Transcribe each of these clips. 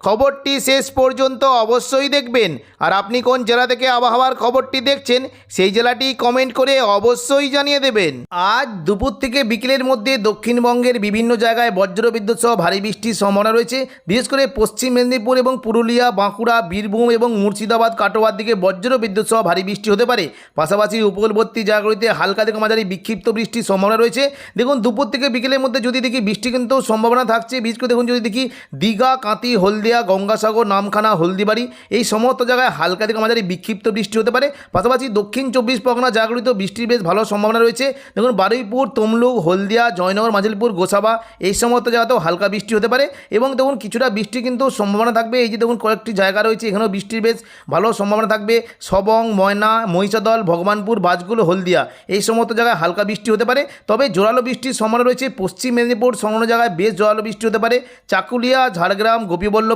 খবরটি শেষ পর্যন্ত অবশ্যই দেখবেন। আর আপনি কোন জেলা থেকে আবহাওয়ার খবরটি দেখছেন, সেই জেলাটি কমেন্ট করে অবশ্যই জানিয়ে দেবেন। আজ দুপুর থেকে বিকেলের মধ্যে দক্ষিণবঙ্গের বিভিন্ন জায়গায় বজ্রবিদ্যুৎ সহ ভারী বৃষ্টির সম্ভাবনা রয়েছে। বিশেষ করে পশ্চিম মেদিনীপুর এবং পুরুলিয়া, বাঁকুড়া, বীরভূম এবং মুর্শিদাবাদ, কাটোয়ার দিকে বজ্র বিদ্যুৎ সহ ভারী বৃষ্টি হতে পারে। পাশাপাশি উপকূলবর্তী জায়গাগুলিতে হালকা থেকে মাঝারি বিক্ষিপ্ত বৃষ্টির সম্ভাবনা রয়েছে। দেখুন, দুপুর থেকে বিকেলের মধ্যে যদি দেখি বৃষ্টি কিন্তু সম্ভাবনা থাকছে। বিশেষ করে দেখুন, যদি দেখি দীঘা কাঁতি হলদিয়া গঙ্গাসাগর, নামখানা, হলদিবাড়ি এই সমস্ত জায়গায় হালকা থেকে মাঝারি বিক্ষিপ্ত বৃষ্টি হতে পারে। পাশাপাশি দক্ষিণ চব্বিশ পরগনা জায়গাগুলিতেও বৃষ্টির বেশ ভালো সম্ভাবনা রয়েছে। দেখুন, বারুইপুর, তমলুক, হলদিয়া, জয়নগর মাজিলপুর গোসাবা এই সমস্ত জায়গাতেও হালকা বৃষ্টি হতে পারে এবং দেখুন, কিছুটা বৃষ্টি কিন্তু সম্ভাবনা থাকবে। এই যে দেখুন, কয়েকটি জায়গা রয়েছে, এখানেও বৃষ্টির বেশ ভালো সম্ভাবনা থাকবে। সবং, ময়না, মহিষাদল, ভগবানপুর বাজগুল হলদিয়া এই সমস্ত জায়গায় হালকা বৃষ্টি হতে পারে। তবে জোরালো বৃষ্টির সম্ভাবনা রয়েছে। পশ্চিম মেদিনীপুর সংলগ্ন জায়গায় বেশ জোরালো বৃষ্টি হতে পারে। চাকুলিয়া, ঝাড়গ্রাম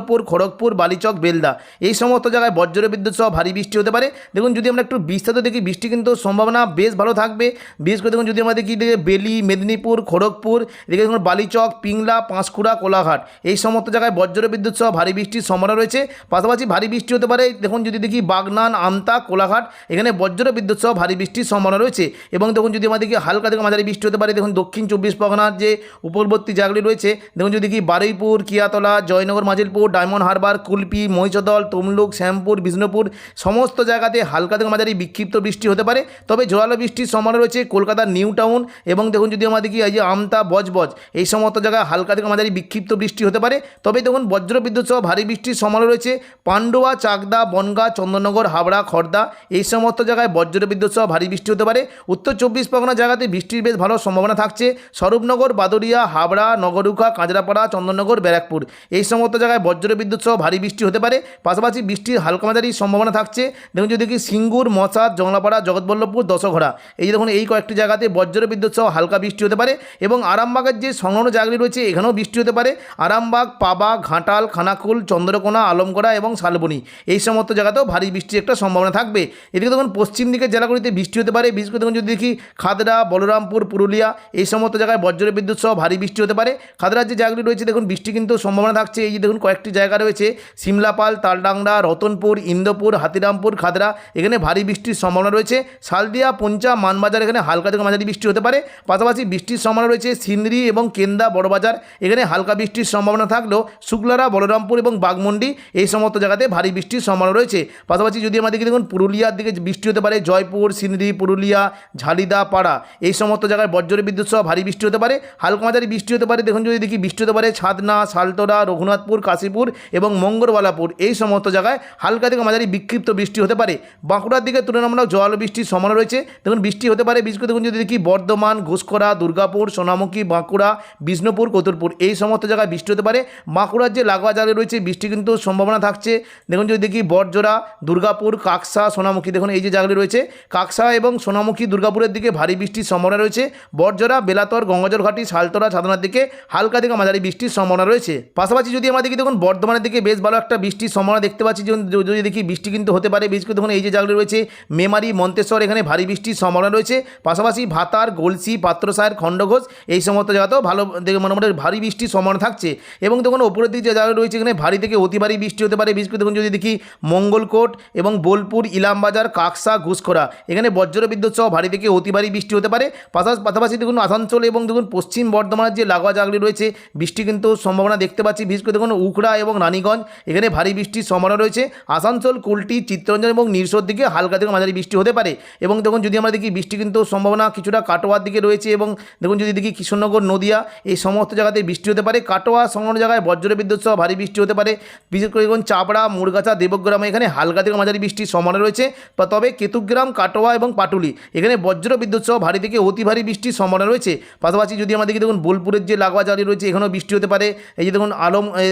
গোপীবল্লভপুর খড়গপুর, বালিচক, বেলদা। এই সমস্ত জায়গায় বজ্র বিদ্যুৎ সহ ভারী বৃষ্টি হতে পারে। দেখুন, যদি আমরা একটু বিস্তারিত দেখি, বৃষ্টি কিন্তু সম্ভাবনা বেশ ভালো থাকবে। বিশেষ করে দেখুন, যদি আমরা দেখি দেখে বেলি, মেদিনীপুর, খড়গপুর, এদিকে দেখুন, বালিচক, পিংলা, পাঁশকুড়া, কোলাঘাট। এই সমস্ত জায়গায় বজ্র বিদ্যুৎ সহ ভারী বৃষ্টির সম্ভাবনা রয়েছে। পাশাপাশি ভারী বৃষ্টি হতে পারে, দেখুন, যদি দেখি, বাগনান, আমতা, কোলাঘাট, এখানে বজ্র বিদ্যুৎ সহ ভারী বৃষ্টির সম্ভাবনা রয়েছে। এবং দেখুন, যদি আমাদের হালকা থেকে মাঝারি বৃষ্টি হতে পারে, দেখুন, দক্ষিণ চব্বিশ পরগনার যে উপকূলবর্তী জায়গাগুলি রয়েছে, দেখুন, যদি দেখি, বারুইপুর, কিয়াতলা, জয়নগর, মাজিলপুর ডায়মন্ড হারবার, কুলপি, মহিষদল, তমলুক, শ্যামপুর, বিষ্ণুপুর, সমস্ত জায়গাতে হালকা থেকে মাঝারি বিক্ষিপ্ত বৃষ্টি হতে পারে। তবে জোরালো বৃষ্টির সম্ভাবনা রয়েছে কলকাতার নিউ টাউন এবং দেখুন যদি আমাদের কি এই যে আমতা, বজবজ এই সমস্ত জায়গায় হালকা থেকে মাঝারি বিক্ষিপ্ত বৃষ্টি হতে পারে। তবে দেখুন বজ্র বিদ্যুৎ সহ ভারী বৃষ্টির সম্ভাবনা রয়েছে। পান্ডুয়া, চাকদা, বনগা, চন্দননগর, হাবড়া, খর্দা এই সমস্ত জায়গায় বজ্র বিদ্যুৎ সহ ভারী বৃষ্টি হতে পারে। উত্তর চব্বিশ পরগনা জায়গাতে বৃষ্টির বেশ ভালো সম্ভাবনা থাকছে। স্বরূপনগর বাদুরিয়া হাবড়া, নগরুখা, কাঁচরাপাড়া, চন্দননগর, ব্যারাকপুর এই সমস্ত জায়গায় বিদ্যুৎ সহ ভারী বৃষ্টি হতে পারে। পাশাপাশি বৃষ্টির হালকা মাঝারি সম্ভাবনা থাকছে। দেখুন যদি দেখি সিঙ্গুর মশাদ জংলাপাড়া, জগৎবল্লভপুর, দশঘোড়া। এই যে দেখুন, এই কয়েকটি জায়গাতে বজ্র বিদ্যুৎ সহ হালকা বৃষ্টি হতে পারে এবং আরামবাগের যে সংলগ্ন জায়গাগুলি রয়েছে, এখানেও বৃষ্টি হতে পারে। আরামবাগ, পাবা, ঘাটাল, খানাকুল, চন্দ্রকোনা, আলমগড়া এবং শালবনি এই সমস্ত জায়গাতেও ভারী বৃষ্টির একটা সম্ভাবনা থাকবে। এদিকে দেখুন, পশ্চিম দিকের জেলাগুলিতে বৃষ্টি হতে পারে। বিশেষ করে দেখুন যদি দেখি খাদরা, বলরামপুর, পুরুলিয়া এই সমস্ত জায়গায় বজ্র বিদ্যুৎ সহ ভারী বৃষ্টি হতে পারে। খাদড়ার যে জায়গাগুলি রয়েছে, দেখুন বৃষ্টি কিন্তু সম্ভাবনা থাকছে। এই যে দেখুন, কয়েকটি জায়গা রয়েছে, সিমলাপাল, তালডাংরা, রতনপুর, ইন্দোপুর, হাতিরামপুর, খাদরা। এখানে ভারী বৃষ্টির সম্ভাবনা রয়েছে। শালদিয়া, পঞ্চা, মানবাজার এখানে হালকা থেকে মাঝারি বৃষ্টি হতে পারে। পাশাপাশি বৃষ্টির সম্ভাবনা রয়েছে সিন্দ্রি এবং কেন্দা বড়বাজার। এখানে হালকা বৃষ্টির সম্ভাবনা থাকলেও শুক্লারা, বলরামপুর এবং বাগমন্ডি এই সমস্ত জায়গাতে ভারী বৃষ্টির সম্ভাবনা রয়েছে। পাশাপাশি যদি আমাদের দিকে দেখুন, পুরুলিয়ার দিকে বৃষ্টি হতে পারে, জয়পুর, সিন্দ্রি, পুরুলিয়া ঝালিদা পাড়া এই সমস্ত জায়গায় বজ্র বিদ্যুৎ সহ ভারী বৃষ্টি হতে পারে। হালকা মাঝারি বৃষ্টি হতে পারে। দেখুন, যদি দেখি, বৃষ্টি হতে পারে ছাদনা সালতোরা রঘুনাথপুর, কাশীপুর এবং মঙ্গলবালাপুর। এই সমস্ত জায়গায় হালকা থেকে মাঝারি বিক্ষিপ্ত বৃষ্টি হতে পারে। বাঁকুড়ার দিকে তুলনামূলক জল বৃষ্টির সম্ভাবনা রয়েছে। দেখুন, বৃষ্টি হতে পারে বিশেষ করে দেখুন যদি দেখি বর্ধমান ঘুষকরা দুর্গাপুর, সোনামুখী, বাঁকুড়া, বিষ্ণুপুর কতুরপুর এই সমস্ত জায়গায় বৃষ্টি হতে পারে। বাঁকুড়ার যে লাগোয়া জায়গায় রয়েছে, বৃষ্টি কিন্তু সম্ভাবনা থাকছে। দেখুন, যদি দেখি বরজোড়া দুর্গাপুর, কাকসা, সোনামুখী, দেখুন, এই যে জায়গাগুলি রয়েছে। কাকসা এবং সোনামুখী, দুর্গাপুরের দিকে ভারী বৃষ্টির সম্ভাবনা রয়েছে। বরজোড়া বেলাতর গঙ্গাজল ঘাটি শালতরা ছাদনার দিকে হালকা থেকে মাঝারি বৃষ্টির সম্ভাবনা রয়েছে। পাশাপাশি যদি আমরা দেখি, দেখুন বর্ধমানের দিকে বেশ ভালো একটা বৃষ্টির সম্ভাবনা দেখতে পাচ্ছি। যদি দেখি বৃষ্টি কিন্তু হতে পারে, বিশেষ করে দেখুন এই যে জায়গাগুলি রয়েছে, মেমারি, মন্তেশ্বর, এখানে ভারী বৃষ্টির সম্ভাবনা রয়েছে। পাশাপাশি ভাতার, গলসি পাত্রসায়ের খণ্ডঘোষ, এই সমস্ত জায়গাতেও ভালো দেখে মোটামুটি ভারী বৃষ্টির সম্ভাবনা থাকছে। এবং দেখুন ওপরের দিকে যে জায়গা রয়েছে, এখানে ভারী থেকে অতি ভারী বৃষ্টি হতে পারে। বিশেষ করে দেখুন যদি দেখি মঙ্গলকোট এবং বোলপুর, ইলামবাজার, কাকসা, ঘুষখোরা, এখানে বজ্র বিদ্যুৎ সহ ভারী থেকে অতি ভারী বৃষ্টি হতে পারে। পাশাপাশি পাশাপাশি দেখুন আসানসোল এবং দেখুন পশ্চিম বর্ধমানের যে লাগোয়া জায়গাগুলি রয়েছে, বৃষ্টি কিন্তু সম্ভাবনা দেখতে পাচ্ছি। বিশেষ করে দেখুন উখড়া এবং রানীগঞ্জ। এখানে ভারী বৃষ্টির সম্ভাবনা রয়েছে। আসানসোল কুলটি চিত্তরঞ্জন এবং নিরসর দিকে হালকা থেকে মাঝারি বৃষ্টি হতে পারে। এবং দেখুন যদি আমরা দেখি বৃষ্টি কিন্তু সম্ভাবনা কিছুটা কাটোয়ার দিকে রয়েছে এবং দেখুন যদি দেখি কৃষ্ণনগর নদিয়া এই সমস্ত জায়গাতে বৃষ্টি হতে পারে। কাটোয়া সংলগ্ন জায়গায় বজ্র বিদ্যুৎ সহ ভারী বৃষ্টি হতে পারে। বিশেষ করে দেখুন চাপড়া মুরগাছা দেবগ্রামে এখানে হালকা থেকে মাঝারি বৃষ্টির সম্ভাবনা রয়েছে। তবে কেতুগ্রাম কাটোয়া এবং পাটুলি এখানে বজ্র বিদ্যুৎ সহ ভারী থেকে অতি ভারী বৃষ্টির সম্ভাবনা রয়েছে। পাশাপাশি যদি আমরা দেখি দেখুন বোলপুরের যে লাগোয়া জারি রয়েছে এখানেও বৃষ্টি হতে পারে। এই যে দেখুন আলম এ,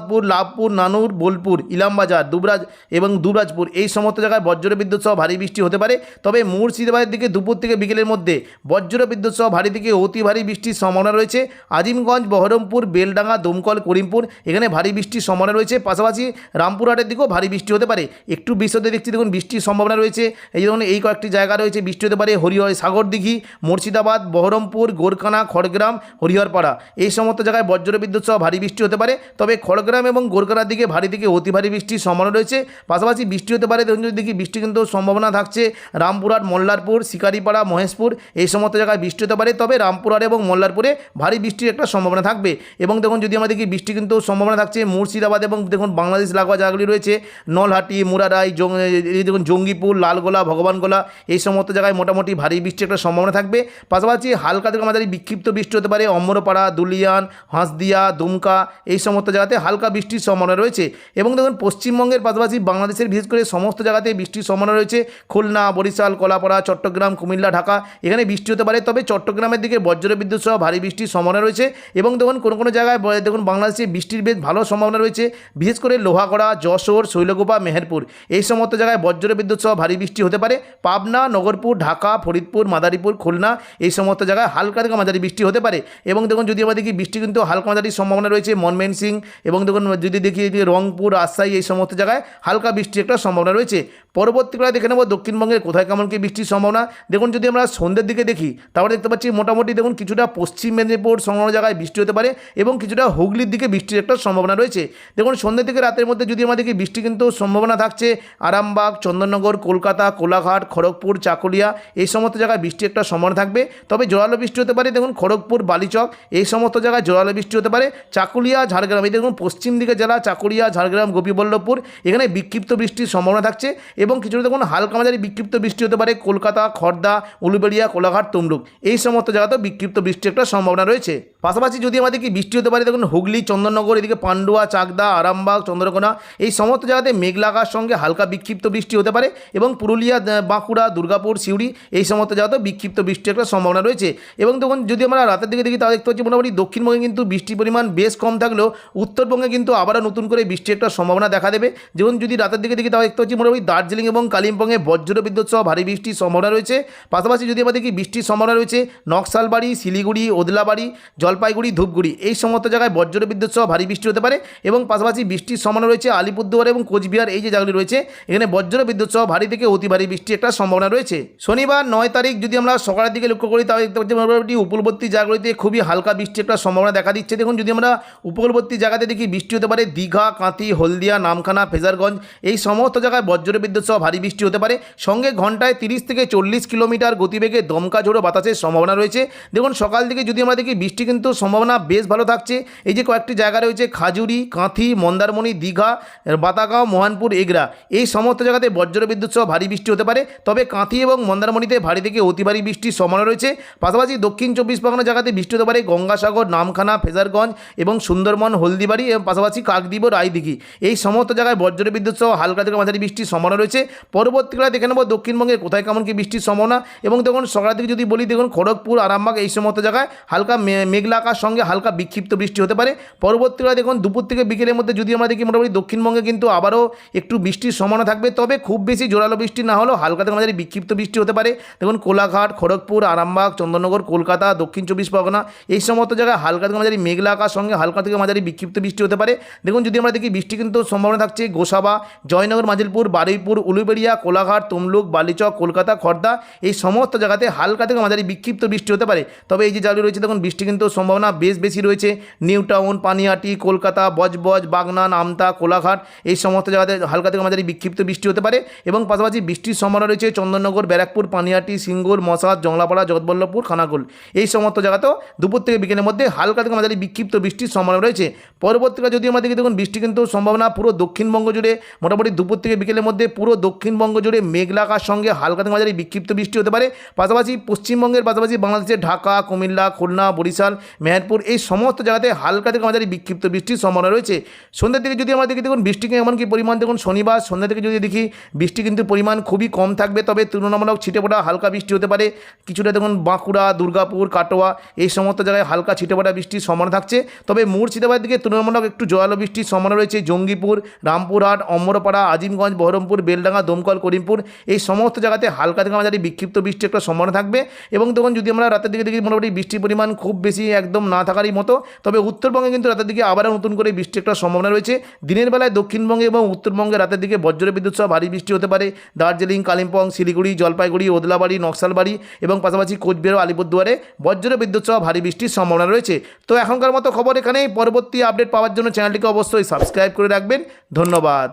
আহমদপুর লাভপুর, নানুর, বোলপুর, ইলামবাজার, দুবরাজ এবং দুবরাজপুর। এই সমস্ত জায়গায় বজ্র বিদ্যুৎ সহ ভারী বৃষ্টি হতে পারে। তবে মুর্শিদাবাদের দিকে দুপুর থেকে বিকেলের মধ্যে বজ্র বিদ্যুৎ সহ ভারী থেকে অতি ভারী বৃষ্টির সম্ভাবনা রয়েছে। আজিমগঞ্জ, বহরমপুর, বেলডাঙ্গা, দমকল, করিমপুর এখানে ভারী বৃষ্টির সম্ভাবনা রয়েছে। পাশাপাশি রামপুরহাটের দিকেও ভারী বৃষ্টি হতে পারে। একটু বিশদে দেখছি দেখুন, বৃষ্টির সম্ভাবনা রয়েছে। এই ধরনের এই কয়েকটি জায়গা রয়েছে, বৃষ্টি হতে পারে হরিহর সাগরদিঘি, মুর্শিদাবাদ, বহরমপুর, গোরখানা, খড়গ্রাম, হরিহরপাড়া। এই সমস্ত জায়গায় বজ্র বিদ্যুৎ সহ ভারী বৃষ্টি হতে পারে। তবে খড়গ্রাম এবং গোরখানার দিকে ভারী থেকে অতি ভারী বৃষ্টির সম্ভাবনা রয়েছে। পাশাপাশি বৃষ্টি হতে পারে দেখি বৃষ্টি কিন্তু সম্ভাবনা থাকছে। রামপুরহাট, মোল্লারপুর, শিকারিপাড়া, মহেশপুর এই সমস্ত জায়গায় বৃষ্টি হতে পারে। তবে রামপুরহাট এবং মোল্লারপুরে ভারী বৃষ্টির একটা সম্ভাবনা থাকবে। এবং দেখুন, যদি দেখি বৃষ্টি কিন্তু সম্ভাবনা থাকছে, মুর্শিদাবাদ এবং দেখুন, বাংলাদেশ লাগোয়া জায়গাগুলি রয়েছে। নলহাটি, মুরারাই দেখুন, জঙ্গিপুর, লালগোলা, ভগবানগোলা এই সমস্ত জায়গায় মোটামুটি ভারী বৃষ্টির একটা সম্ভাবনা থাকবে। পাশাপাশি হালকা থেকে আমাদের বিক্ষিপ্ত বৃষ্টি হতে পারে, অমরপাড়া, দুলিয়ান, হাঁসদিয়া, দুমকা এই সমস্ত জায়গাতে হালকা বৃষ্টির সম্ভাবনা রয়েছে এবং দেখুন, পশ্চিমবঙ্গের পাশাপাশি বাংলাদেশের বিশেষ করে সমস্ত জায়গাতে বৃষ্টির সম্ভাবনা রয়েছে। খুলনা, বরিশাল, কলাপাড়া, চট্টগ্রাম, কুমিল্লা, ঢাকা, এখানে বৃষ্টি হতে পারে। তবে চট্টগ্রামের দিকে বজ্র বিদ্যুৎ সহ ভারী বৃষ্টির সম্ভাবনা রয়েছে এবং দেখুন, কোনো কোনো জায়গায় দেখুন, বাংলাদেশে বৃষ্টির বেশ ভালো সম্ভাবনা রয়েছে। বিশেষ করে লোহাগড়া, যশোর শৈলগোপা মেহেরপুর, এই সমস্ত জায়গায় বজ্র বিদ্যুৎ সহ ভারী বৃষ্টি হতে পারে। পাবনা, নগরপুর, ঢাকা, ফরিদপুর, মাদারীপুর, খুলনা, এই সমস্ত জায়গায় হালকা থেকে মাঝারি বৃষ্টি হতে পারে। এবং দেখুন, যদি আমরা দেখি, বৃষ্টি কিন্তু হালকা মাঝারি সম্ভাবনা রয়েছে। মনমেন সিং এবং দেখুন যদি দেখি রংপুর, রাজশাহী এই সমস্ত জায়গায় হালকা বৃষ্টির একটা সম্ভাবনা রয়েছে। পরবর্তীকালে দেখে নেব দক্ষিণবঙ্গের কোথায় কেমন কি বৃষ্টির সম্ভাবনা। দেখুন, যদি আমরা সন্ধ্যের দিকে দেখি তারপরে দেখতে পাচ্ছি মোটামুটি দেখুন কিছুটা পশ্চিম মেদিনীপুর সংলগ্ন জায়গায় বৃষ্টি হতে পারে এবং কিছুটা হুগলির দিকে বৃষ্টির একটা সম্ভাবনা রয়েছে। দেখুন সন্ধ্যে থেকে রাতের মধ্যে যদি আমরা দেখি বৃষ্টি কিন্তু সম্ভাবনা থাকছে। আরামবাগ, চন্দননগর, কলকাতা, কোলাঘাট, খড়গপুর, চাকুলিয়া এই সমস্ত জায়গায় বৃষ্টি একটা সম্ভাবনা থাকবে। তবে জোরালো বৃষ্টি হতে পারে, দেখুন, খড়গপুর, বালিচক এই সমস্ত জায়গায় জোরালো বৃষ্টি হতে পারে। চাকুলিয়া, ঝাড়গ্রাম, এই দেখুন পশ্চিম দিকে জেলা চাকুরিয়া, ঝাড়গ্রাম, গোপীবল্লভপুর, এখানে বিক্ষিপ্ত বৃষ্টির সম্ভাবনা থাকছে এবং কিছু দেখুন হালকা মাঝারি বিক্ষিপ্ত বৃষ্টি হতে পারে। কলকাতা খড়দা উলুবেড়িয়া, কোলাঘাট, তমলুক, এই সমস্ত জায়গাতেও বিক্ষিপ্ত বৃষ্টির একটা সম্ভাবনা রয়েছে। পাশাপাশি যদি আমাদের কি বৃষ্টি হতে পারে, দেখুন হুগলি, চন্দননগর, এদিকে পান্ডুয়া, চাকদা, আরামবাগ, চন্দ্রকোনা, এই সমস্ত জায়গাতে মেঘলা আকাশ সঙ্গে হালকা বিক্ষিপ্ত বৃষ্টি হতে পারে এবং পুরুলিয়া বাঁকুড়া, দুর্গাপুর, সিউড়ি, এই সমস্ত জায়গাতেও বিক্ষিপ্ত বৃষ্টির একটা সম্ভাবনা রয়েছে। এবং দেখুন, যদি আমরা রাতের দিকে দেখি, তাহলে দেখতে পাচ্ছি মোটামুটি দক্ষিণবঙ্গে কিন্তু বৃষ্টির পরিমাণ বেশ কম থাকলেও উত্তরবঙ্গে কিন্তু আবারও নতুন করে বৃষ্টির একটা সম্ভাবনা দেখা দেবে। যেমন যদি রাতের দিকে দেখি, তাহলে দেখতে পাচ্ছি মোটামুটি দার্জিলিং এবং কালিম্পংয়ে বজ্র বিদ্যুৎ সহ ভারী বৃষ্টির সম্ভাবনা রয়েছে। পাশাপাশি যদি আমাদের দেখি বৃষ্টির সম্ভাবনা রয়েছে, নকশালবাড়ি, শিলিগুড়ি, ওদলাবাড়ি জলপাইগুড়ি, ধূপগুড়ি। এই সমস্ত জায়গায় বজ্র বিদ্যুৎ সহ ভারী বৃষ্টি হতে পারে এবং পাশাপাশি বৃষ্টির সম্ভাবনা রয়েছে আলিপুরদুয়ার এবং কোচবিহার। এই যে জায়গাগুলি রয়েছে, এখানে বজ্র বিদ্যুৎ সহ ভারী থেকে অতি ভারী বৃষ্টির একটা সম্ভাবনা রয়েছে। শনিবার নয় তারিখ যদি আমরা সকালের দিকে লক্ষ্য করি, তাহলে দেখতে পাচ্ছি মোটামুটি উপকূলবর্তী জায়গাগুলিতে খুবই হালকা বৃষ্টির একটা সম্ভাবনা দেখা দিচ্ছে। দেখুন, যদি আমরা উপকূলবর্তী জায়গাতে দেখি, বৃষ্টি হতে পারে দীঘা, কাঁথি, হলদিয়া, নামখানা, ফেজারগঞ্জ। এই সমস্ত জায়গায় বজ্র বিদ্যুৎ সহ ভারী বৃষ্টি হতে পারে। সঙ্গে ঘন্টায় তিরিশ থেকে চল্লিশ কিলোমিটার গতিবেগে দমকা ঝোড়ো বাতাসের সম্ভাবনা রয়েছে। দেখুন, সকাল দিকে যদি আমরা দেখি, বৃষ্টি কিন্তু সম্ভাবনা বেশ ভালো থাকছে। এই যে কয়েকটি জায়গা রয়েছে, খাজুরি, কাঁথি, মন্দারমণি, দীঘা, বাতাগাঁও, মোহনপুর, এগরা। এই সমস্ত জায়গাতে বজ্র বিদ্যুৎ সহ ভারী বৃষ্টি হতে পারে। তবে কাঁথি এবং মন্দারমণিতে ভারী থেকে অতি ভারী বৃষ্টির সম্ভাবনা রয়েছে। পাশাপাশি দক্ষিণ চব্বিশ পরগনা জায়গাতে বৃষ্টি হতে পারে। গঙ্গাসাগর, নামখানা, ফেজারগঞ্জ এবং সুন্দরবন, হলদিবাড়ি এবং পাশাপাশি কাকদ্বীপ ও রায়দিঘি। এই সমস্ত জায়গায় বজ্র বিদ্যুৎ সহ হালকা থেকে মাঝারি বৃষ্টির সম্ভাবনা রয়েছে। পরবর্তীকালে দেখে নেব দক্ষিণবঙ্গের কোথায় কেমন কি বৃষ্টির সম্ভাবনা। এবং দেখুন, সকালের দিকে যদি বলি, দেখুন, খড়গপুর, আরামবাগ এই সমস্ত জায়গায় হালকা মে- মেঘলা সঙ্গে হালকা বিক্ষিপ্ত বৃষ্টি হতে পারে। পরবর্তীকালে দেখুন, দুপুর থেকে বিকেলের মধ্যে যদি আমরা দেখি, মোটামুটি দক্ষিণবঙ্গে কিন্তু আবারও একটু বৃষ্টির সম্ভাবনা থাকবে। তবে খুব বেশি জোরালো বৃষ্টি না হলেও হালকা থেকে মাঝারি বিক্ষিপ্ত বৃষ্টি হতে পারে। দেখুন, কোলাঘাট, খড়গপুর, আরামবাগ চন্দননগর কলকাতা, দক্ষিণ চব্বিশ পরগনা, এই সমস্ত জায়গায় হালকা থেকে মাঝারি মেঘলা আকাশ সঙ্গে হালকা থেকে মাঝারি বিক্ষিপ্ত বৃষ্টি হতে পারে। দেখুন, যদি আমরা দেখি, বৃষ্টি কিন্তু সম্ভাবনা থাকছে গোসাবা, জয়নগর, মাজিলপুর, বারুইপুর, উলুবেড়িয়া, কোলাঘাট, তমলুক, বালিচক, কলকাতা, খর্দা, এই সমস্ত জায়গাতে হালকা থেকে মাঝারি বিক্ষিপ্ত বৃষ্টি হতে পারে। তবে এই যে জায়গাগুলি রয়েছে, দেখুন, বৃষ্টি কিন্তু সম্ভাবনা বেশ বেশি রয়েছে। নিউ টাউন পানিহাটি, কলকাতা, বজবজ, বাগনান, আমতা, কোলাঘাট এই সমস্ত জায়গাতে হালকা থেকে মাঝারি বিক্ষিপ্ত বৃষ্টি হতে পারে এবং পাশাপাশি বৃষ্টির সম্ভাবনা রয়েছে চন্দননগর, ব্যারাকপুর, পানিহাটি, সিঙ্গুর, মশাদ, জংলাপাড়া, জগৎবল্লভপুর, খানাকুল। এই সমস্ত জায়গাতেও দুপুর থেকে বিকেলের মধ্যে হালকা থেকে মাঝারি বিক্ষিপ্ত বৃষ্টির সম্ভাবনা রয়েছে। পরবর্তীকালে যদি আমাদের দেখুন, বৃষ্টি কিন্তু সম্ভাবনা পুরো দক্ষিণবঙ্গ জুড়ে মোটামুটি দুপুর থেকে বিকেলের মধ্যে পুরো দক্ষিণবঙ্গ জুড়ে মেঘলাকার সঙ্গে হালকা থেকে মাঝারি বিক্ষিপ্ত বৃষ্টি হতে পারে। পাশাপাশি পশ্চিমবঙ্গের পাশাপাশি বাংলাদেশের ঢাকা, কুমিল্লা, খুলনা, বরিশাল মেহেরপুর, এই সমস্ত জায়গাতে হালকা থেকে মাঝারি বিক্ষিপ্ত বৃষ্টির সম্ভাবনা রয়েছে। সন্ধ্যা দিকে যদি আমরা দেখি, দেখুন বৃষ্টিকে এমনকি পরিমাণ, দেখুন, শনিবার, সন্ধ্যা থেকে যদি দেখি, বৃষ্টি কিন্তু পরিমাণ খুবই কম থাকবে, তবে তুলনামূলক ছিটেফোঁটা হালকা বৃষ্টি হতে পারে। কিছুটা, দেখুন, বাঁকুড়া, দুর্গাপুর, কাটোয়া, এই সমস্ত জায়গায় হালকা ছিটেফোঁটা বৃষ্টির সম্ভাবনা থাকছে। তবে মুর্শিদাবাদ দিকে তুলনামূলক একটু জোরালো বৃষ্টির সম্ভাবনা রয়েছে। জঙ্গিপুর, রামপুরহাট, অমরপাড়া, আজিমগঞ্জ, বহরমপুর, বেলডাঙ্গা, দমকল, করিমপুর, এই সমস্ত জায়গাতে হালকা থেকে মাঝারি বিক্ষিপ্ত বৃষ্টি একটা সম্ভাবনা থাকবে। এবং তখন যদি আমরা রাতের দিকে দেখি, মোটামুটি বৃষ্টির পরিমাণ খুব বেশি একদম না থাকারই মতো। তবে উত্তরবঙ্গে কিন্তু রাতের দিকে আবারও নতুন করে বৃষ্টি একটা সম্ভাবনা রয়েছে। দিনের বেলায় দক্ষিণবঙ্গে এবং উত্তরবঙ্গে রাতের দিকে বজ্র বিদ্যুৎ সহ ভারী বৃষ্টি হতে পারে। দার্জিলিং, কালিম্পং, শিলিগুড়ি, জলপাইগুড়ি, ওদলাবাড়ি, নকশালবাড়ি এবং পাশাপাশি কোচবিহার আলিপুরদুয়ারে বজ্র বিদ্যুৎ সহ ভারী বৃষ্টির সম্ভাবনা রয়েছে। তো এখনকার মতো খবর এখানেই। পরবর্তী আপডেট পাওয়ার জন্য চ্যানেলটিকে অবশ্যই সাবস্ক্রাইব করে রাখবেন। ধন্যবাদ।